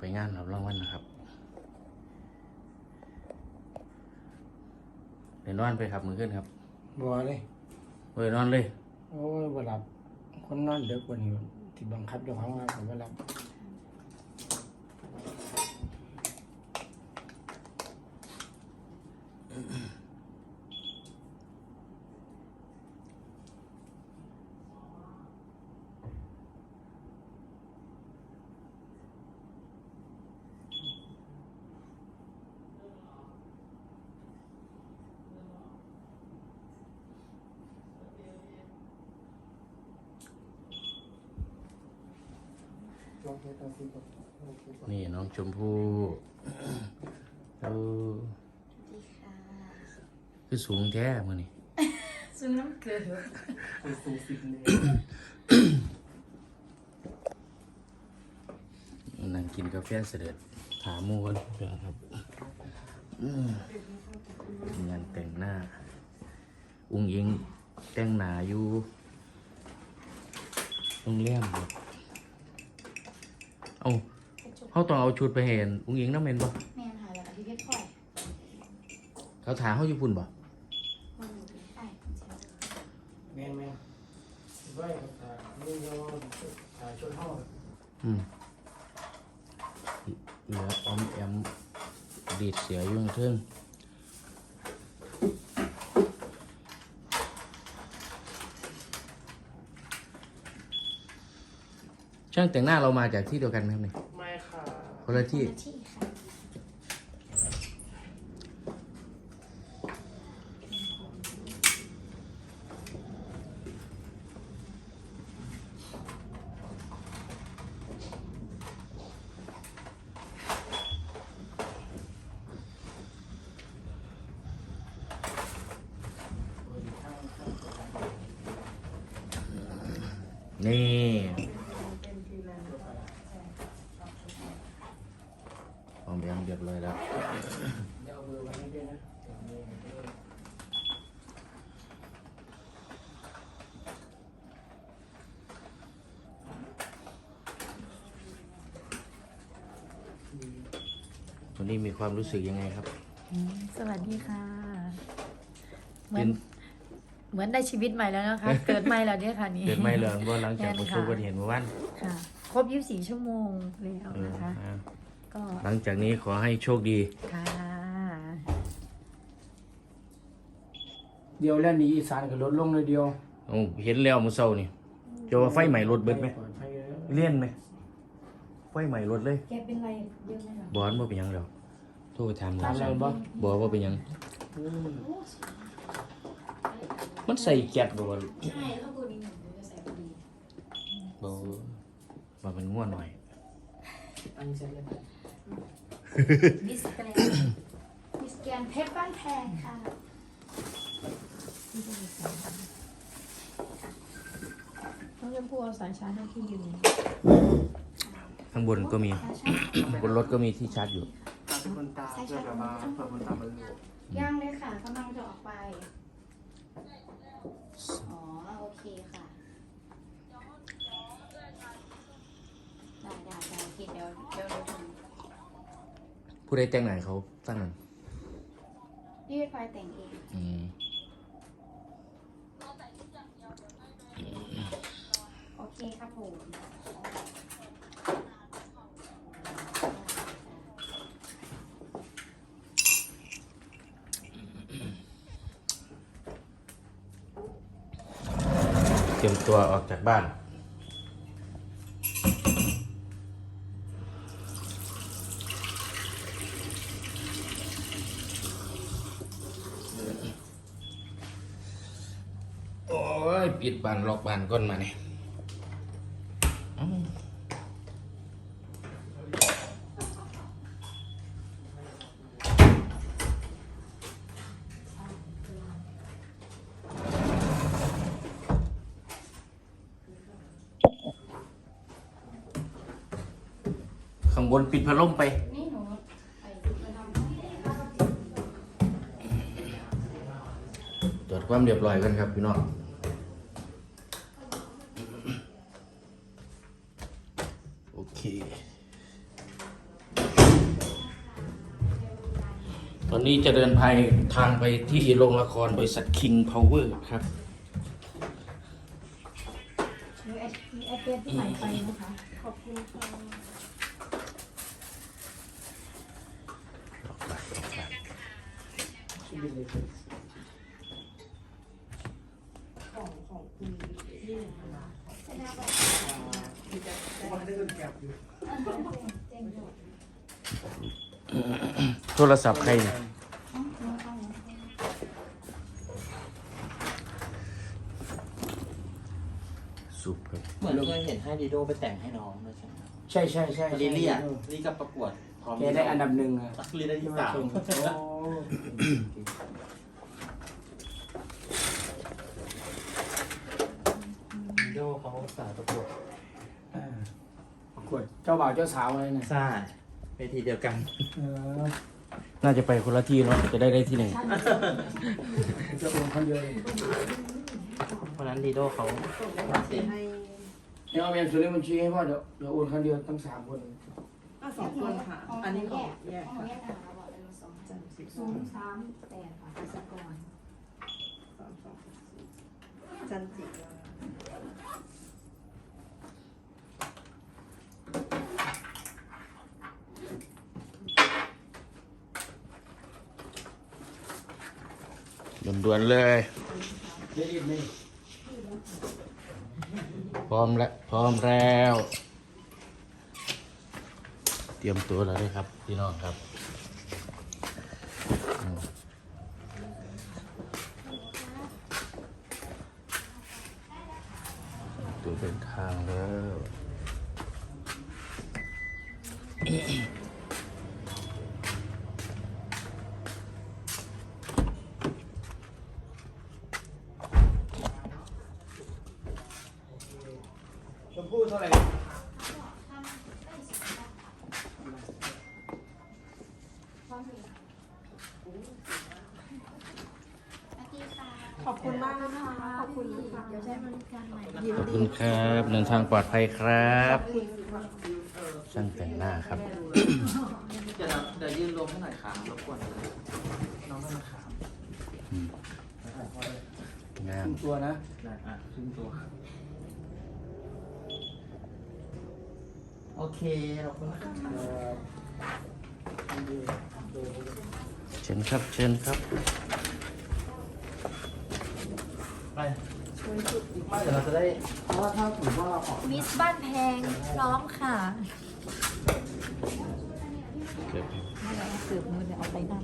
ไปงานรับรางวัลนะครับเดี๋ยวนอนไปครับมือขึ้นครับบัวเลยเฮ้ยนอนเลย โอ้ยบ่หลับ คนนอนเด็กกว่านี้ที่บังคับเจ้าของว่าผมบ่หลับ นี่น้องชมพู่เออดีค่ะคือสูงแท้มือนี่ซึ่งน้ำเกลือสูงสิบเมตรนั่งกินกาแฟเสด็จถามหมูกันครับอืมงานแต่งหน้า อุ้งยิงแต่งหนาอยู่โรงแรมครับ เอาเขาต้องเอาชุดไปเห็นอุ้งยิงน้ำเมนบ่แม่นค่ะแล้วก็ที่เพชรพลอยเขาถามเขาอยู่พุ่นบ่มันอยู่ที่ไอ้แม่นแม่นไว้อ่านี่โยมอ่าชนห้องอืมเหลือออมแอมดีดเสียอยู่ข้างเทิง ช่างแต่งหน้าเรามาจากที่เดียวกันไหมครับเนี่ยไม่ค่ะ คนละที่ ที่ค่ะนี่ ออมแอมเรียบร้อยแล้วเดี๋ยวเอาเบอร์ไว้ให้ด้วยนะวันนี้มีความรู้สึกยังไงครับอืมสวัสดีค่ะ เหมืเป็อนนเหมือนได้ชีวิตใหม่แล้วนะคะ เกิดใหม่แล้วเนี่ยค่ะนี่เกิดไม่เหลืองว่าหลังจากแม่ประนสค่ะบอุบัติเหตุเมื่อวานค่ะ ครบ 24 ชั่วโมงแล้วเออนะคะอ่า ก็หลังจากนี้ขอให้โชคดี ค่ะเดียวแล้วหนี้อีสานก็ลดลงเลยเดียวเอาเห็นแล้วมื้อเช้านี่จะว่าไฟใหม่รถเบิดไหมปลอดภัยแล้วเลี่ยนไหมไฟใหม่รถเลยแกเป็นไรเยอะไหมคะบอนบ่เป็นหยังแล้วโทรไปถามถามอะไรบ่บ่ว่าเป็นหยังอืมมันใส่แก๊สบ่วะใช่แล้วก็ตัวนี้หนูจะใส่พอดีบ่ว่ามันง่วนหน่อยอันนี้ใช่เลย มิสแกรนมิสแกรนเพชรบ้านแพงค่ะน้องชมพู่เอาสายชาร์จให้พี่ยืนข้างบนก็มี บนรถก็มีที่ชาร์จอยู่ตัดคนตาเพื่อแบบว่าเพื่อคนตามันรู้ย่างเลยค่ะกำลังจะออกไป อ๋อ โอเคค่ะ ได้ได้ได้โอเคเดี๋ยวเดี๋ยวเราถึง ผู้ใดแต่งหน้าให้เขาตั้งนั้นพี่เพชรพลอยแต่งเองอืมโอเคครับผมเตรียมตัวออกจากบ้าน ยปิดบานล็อกบานก้นมาเนี่ยข้างบนปิดพัดลมไปตรวจความเรียบร้อยกันครับพี่น้อง ตอนนี้จะเดินภายทางไปที่โรงละครบริษัท King Power ครับมีแอดมีแอดเฟซที่ใหม่ไปนะคะ ขอบคุณค่ะชีวิตเลยของของคุณนี่นะคะแสดงว่ามันได้เงินแก็บอยู่เจ๋งอยู่ โทรศัพท์ใครเนี่ยอ๋อน้องเอาสุปครับ เหมือนเคยเห็นให้ดีโดไปแต่งให้น้องด้วยใช่ไหมใช่ใช่ใช่ลิลลี่อะลิลลี่กับประกวดพร้อมแกได้อันดับหนึ่งอะลิลลี่ได้ที่สามโอ้ดีโดเขาสายประกวดอ่าประกวดเจ้าบ่าวเจ้าสาวอะไรนะใช่เวทีเดียวกันเออ น่าจะไปคนละที่เนาะจะได้ได้ที่หนึ่งเจ้าองค์คนเดียวเองเพราะนั้นดีโดเขาให้เดี๋ยวเอาเงินส่วนนี้บัญชีให้พ่อเดี๋ยวเดี๋ยวโอนคนเดียวตั้งสามคนอะสองคนค่ะ อันนี้ของแยกของค่ะแยกต่างเราบอกเลยว่าสองจันทร์สิบสศูองนย์สามแปดค่ะกิจกรสามสองสี่จันทร์จิ ด่วนๆเลยเดี๋ยพร้อมแล้วพร้อมแล้ว เตรียมตัวแล้วเลยครับ พี่น้องครับตัวเป็นทางแล้ว ชมพู่เท่าไหร่ขอบคุณมากนะคะ ขอบคุณนะคะเดี๋ยวใช้บริการใหม่ยินขอบดีคุณครับเดินทางปลอดภัยครับขอบคุณค่ะเออช่างแต่งหน้าครับ เดี๋ยวเดี๋ยวยืนรวมให้หน่อยขามรบกวนน้องไม่มาขามอืมงามตัวนะได้อะครึ่งตัว โอเคขอบคุณครับเอ่อเชิญครับ เชิญครับ ไปไม่เดี๋ยวเราจะได้เพราะว่าถ้าผมว่าเราออกมิสบ้านแพงพร้อมค่ะเกิดเสือบมือเดี๋ยวเอาไปนั่น